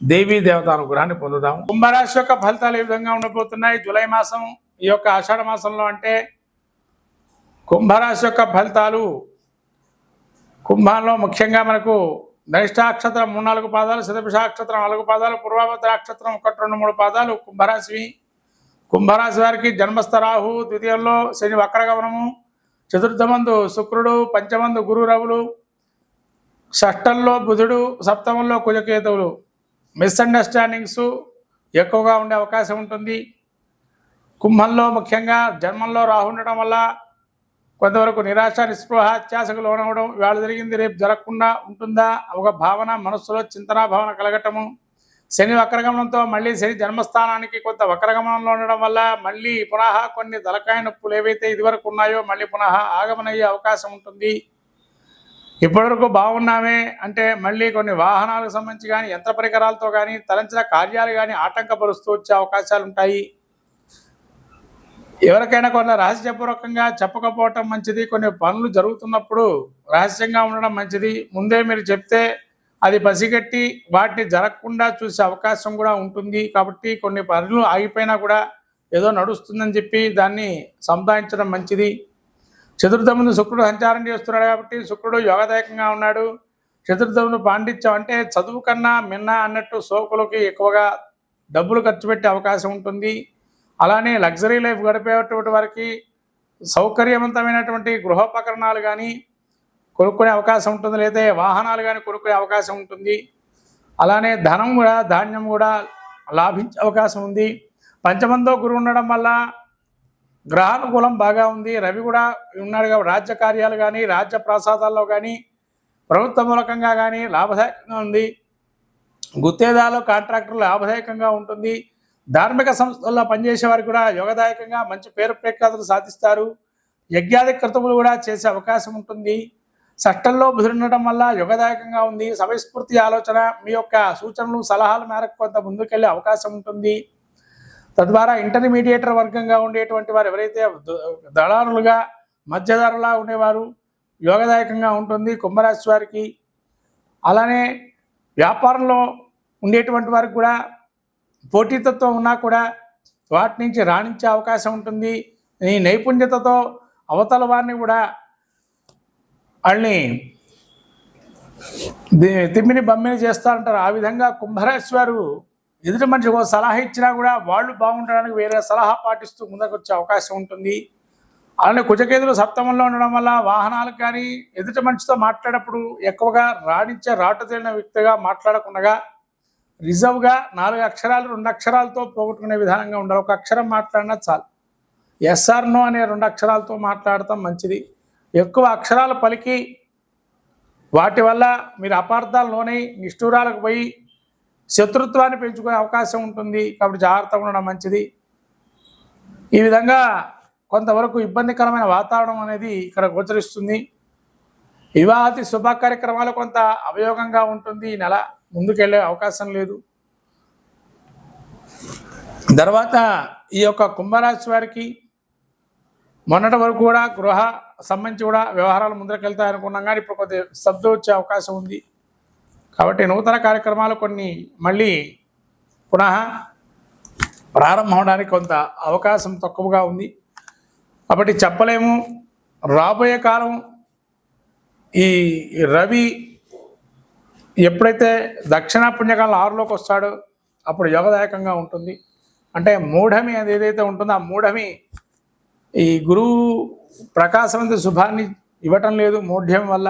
దేవీ దేవత అనుగ్రహాన్ని పొందుదాము కుంభరాశి యొక్క ఫలితాలు ఏ విధంగా ఉండబోతున్నాయి? జూలై మాసం ఈ యొక్క ఆషాఢ మాసంలో అంటే కుంభరాశి యొక్క ఫలితాలు కుంభంలో ముఖ్యంగా మనకు ధనిష్టాక్షత్రం మూడు నాలుగు పాదాలు శతభిషాక్షత్రం నాలుగు పాదాలు పూర్వాభద్రాక్షత్రం ఒకటి రెండు మూడు పాదాలు కుంభరాశివి. కుంభరాశి వారికి జన్మస్థ రాహు ద్వితీయంలో శని వక్రగమనము చతుర్థమందు శుక్రుడు పంచమందు గురురవులు షష్టంలో బుధుడు సప్తమంలో కుజకేతువులు. మిస్అండర్స్టాండింగ్స్ ఎక్కువగా ఉండే అవకాశం ఉంటుంది. కుంభంలో ముఖ్యంగా జన్మంలో రాహుండటం వల్ల కొంతవరకు నిరాశ నిస్పృహ అత్యాసకు లోనవడం ఇవాళ జరిగింది. రేపు జరగకుండా ఉంటుందా? ఒక భావన మనస్సులో చింతనా భావన కలగటము. శని వక్రగమనంతో మళ్ళీ శని జన్మస్థానానికి కొంత వక్రగమనంలో ఉండడం వల్ల మళ్ళీ పునః కొన్ని తలకాయ నొప్పులు ఏవైతే ఇదివరకు ఉన్నాయో మళ్ళీ పునః ఆగమనయ్యే అవకాశం ఉంటుంది. ఇప్పటివరకు బాగున్నామే అంటే మళ్ళీ కొన్ని వాహనాలకు సంబంధించి కానీ యంత్ర పరికరాలతో కానీ తలంచిన కార్యాలు కానీ ఆటంకపరుస్తూ వచ్చే అవకాశాలు ఉంటాయి. ఎవరికైనా కొన్ని రహస్యపూర్వకంగా చెప్పకపోవటం మంచిది. కొన్ని పనులు జరుగుతున్నప్పుడు రహస్యంగా ఉండడం మంచిది. ముందే మీరు చెప్తే అది పసిగట్టి వాటిని జరగకుండా చూసే అవకాశం కూడా ఉంటుంది. కాబట్టి కొన్ని పనులు ఆగిపోయినా కూడా ఏదో నడుస్తుందని చెప్పి దాన్ని సంపాదించడం మంచిది. చతుర్థమును శుక్రుడు సంచారం చేస్తున్నాడు కాబట్టి శుక్రుడు యోగదాయకంగా ఉన్నాడు. చతుర్థమును పాండిత్యం అంటే చదువు కన్నా మిన్న అన్నట్టు సోకులకి ఎక్కువగా డబ్బులు ఖర్చు పెట్టే అవకాశం ఉంటుంది. అలానే లగ్జరీ లైఫ్ గడిపేటువంటి వారికి సౌకర్యవంతమైనటువంటి గృహోపకరణాలు కానీ కొనుక్కునే అవకాశం ఉంటుంది. లేదా వాహనాలు కానీ కొనుక్కునే అవకాశం ఉంటుంది. అలానే ధనం కూడా ధాన్యం కూడా లాభించే అవకాశం ఉంది. పంచమంతో గురువు ఉండడం వల్ల గ్రహానుకూలం బాగా ఉంది. రవి కూడా ఉన్నాడు కాబట్టి రాజ్య కార్యాలు కానీ రాజ్య ప్రసాదాల్లో కానీ ప్రభుత్వ మూలకంగా కానీ లాభదాయకంగా ఉంది. గుత్తేదాలు కాంట్రాక్టర్లు లాభదాయకంగా ఉంటుంది. ధార్మిక సంస్థల్లో పనిచేసే వారికి కూడా యోగదాయకంగా మంచి పేరు ప్రఖ్యాతులు సాధిస్తారు. యజ్ఞాది కృతములు కూడా చేసే అవకాశం ఉంటుంది. చట్టంలో బుధుడుండటం వల్ల యోగదాయకంగా ఉంది. సమయస్ఫూర్తి ఆలోచన మీ యొక్క సూచనలు సలహాల మేరకు కొంత ముందుకెళ్ళే అవకాశం ఉంటుంది. తద్వారా ఇంటర్మీడియేటర్ వర్గంగా ఉండేటువంటి వారు ఎవరైతే దళారులుగా మధ్యధరలా ఉండేవారు యోగదాయకంగా ఉంటుంది కుంభరాశి వారికి. అలానే వ్యాపారంలో ఉండేటువంటి వారికి కూడా పోటీతత్వం ఉన్నా కూడా వాటి నుంచి రాణించే అవకాశం ఉంటుంది. ఈ నైపుణ్యతతో అవతల వారిని కూడా వాళ్ళని తిమ్మిని బమ్మిని చేస్తారంటారు ఆ విధంగా కుంభరాశి వారు ఎదుటి మనిషికి ఒక సలహా ఇచ్చినా కూడా వాళ్ళు బాగుండడానికి వేరే సలహా పాటిస్తూ ముందుకు వచ్చే అవకాశం ఉంటుంది. అలానే కుజకేతులు సప్తమంలో ఉండడం వల్ల వాహనాలకు కానీ ఎదుటి మనిషితో మాట్లాడేటప్పుడు ఎక్కువగా రాణించే రాటు తేలిన వ్యక్తిగా మాట్లాడకుండా రిజర్వ్గా నాలుగు అక్షరాలు రెండు అక్షరాలతో పోగొట్టుకునే విధానంగా ఉండాలి. ఒక అక్షరం మాట్లాడినా చాలు. ఎస్ఆర్ నో అనే రెండు అక్షరాలతో మాట్లాడటం మంచిది. ఎక్కువ అక్షరాలు పలికి వాటి వల్ల మీరు అపార్థాలు లోనై నిష్ఠూరాలకు పోయి శత్రుత్వాన్ని పెంచుకునే అవకాశం ఉంటుంది. కాబట్టి జాగ్రత్తగా ఉండడం మంచిది. ఈ విధంగా కొంతవరకు ఇబ్బందికరమైన వాతావరణం అనేది ఇక్కడ గోచరిస్తుంది. వివాహతి శుభ కార్యక్రమాలు కొంత అవయోగంగా ఉంటుంది. ఈ నెల ముందుకెళ్ళే అవకాశం లేదు. తర్వాత ఈ యొక్క కుంభరాశి వారికి మొన్నటి వరకు కూడా గృహ సంబంధించి కూడా వ్యవహారాలు ముందరకెళ్తాయి అనుకున్నాం కానీ ఇప్పుడు కొద్దిగా శబ్దం వచ్చే అవకాశం ఉంది. కాబట్టి నూతన కార్యక్రమాలు కొన్ని మళ్ళీ పునః ప్రారంభం అవడానికి కొంత అవకాశం తక్కువగా ఉంది. కాబట్టి చెప్పలేము. రాబోయే కాలం ఈ రవి ఎప్పుడైతే దక్షిణ పుణ్యకాలం ఆరులోకి వస్తాడో అప్పుడు యోగదాయకంగా ఉంటుంది. అంటే మూఢమి అది ఏదైతే ఉంటుందో ఆ మూఢమి ఈ గురువు ప్రకాశవంత శుభాన్ని ఇవ్వటం లేదు. మూఢ్యం వల్ల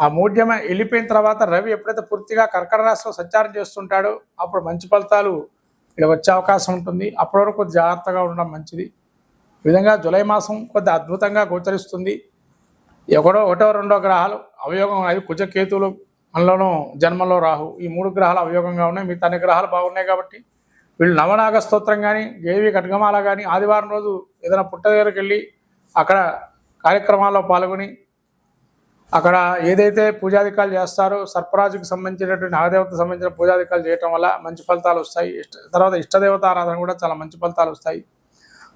ఆ మూఢ్యం వెళ్ళిపోయిన తర్వాత రవి ఎప్పుడైతే పూర్తిగా కర్కట రాశిలో సంచారం చేస్తుంటాడో అప్పుడు మంచి ఫలితాలు ఇక్కడ వచ్చే అవకాశం ఉంటుంది. అప్పటి వరకు కొద్ది జాగ్రత్తగా ఉండడం మంచిది. ఈ విధంగా జూలై మాసం కొద్ది అద్భుతంగా గోచరిస్తుంది. ఒకటో ఒకటో రెండో గ్రహాలు అవయోగం అవి కుజకేతువులు మనలోనూ జన్మలో రాహు. ఈ మూడు గ్రహాలు అవయోగంగా ఉన్నాయి. మిగతా అన్ని గ్రహాలు బాగున్నాయి కాబట్టి వీళ్ళు నవనాగ స్తోత్రం కానీ దేవి కట్గమాల కానీ ఆదివారం రోజు ఏదైనా పుట్ట దగ్గరికి వెళ్ళి అక్కడ కార్యక్రమాల్లో పాల్గొని అక్కడ ఏదైతే పూజాధికాలు చేస్తారో సర్పరాజుకి సంబంధించినటువంటి నాగదేవతకు సంబంధించిన పూజాధికాలు చేయటం వల్ల మంచి ఫలితాలు వస్తాయి. ఇష్ట తర్వాత ఇష్టదేవత ఆరాధన కూడా చాలా మంచి ఫలితాలు వస్తాయి.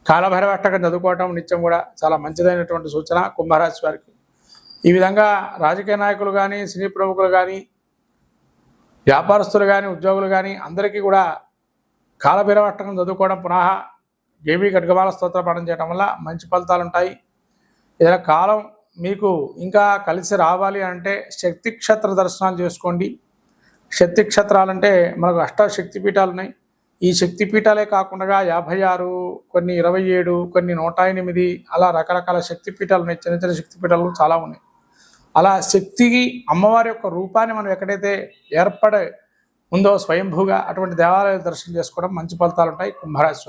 కాలభైరవాష్టకం చదువుకోవటం నిత్యం కూడా చాలా మంచిదైనటువంటి సూచన కుంభరాశి వారికి. ఈ విధంగా రాజకీయ నాయకులు కానీ సినీ ప్రముఖులు కానీ వ్యాపారస్తులు కానీ ఉద్యోగులు కానీ అందరికీ కూడా కాలభైరవాష్టకం చదువుకోవడం పునః దేవీ ఖడ్గమాల స్తోత్ర పాఠం చేయడం వల్ల మంచి ఫలితాలు ఉంటాయి. ఏదైనా కాలం మీకు ఇంకా కలిసి రావాలి అంటే శక్తి క్షేత్ర దర్శనాలు చేసుకోండి. శక్తి క్షేత్రాలంటే మనకు అష్ట శక్తిపీఠాలు ఉన్నాయి ఈ శక్తి పీఠాలే కాకుండా యాభై ఆరు కొన్ని ఇరవై ఏడు కొన్ని నూట ఎనిమిది అలా రకరకాల శక్తి పీఠాలు ఉన్నాయి చిన్న చిన్న శక్తి పీఠాలు చాలా ఉన్నాయి. అలా శక్తికి అమ్మవారి యొక్క రూపాన్ని మనం ఎక్కడైతే ఏర్పడే ఉందో స్వయంభూగా అటువంటి దేవాలయాలు దర్శనం చేసుకోవడం మంచి ఫలితాలు ఉంటాయి కుంభరాశి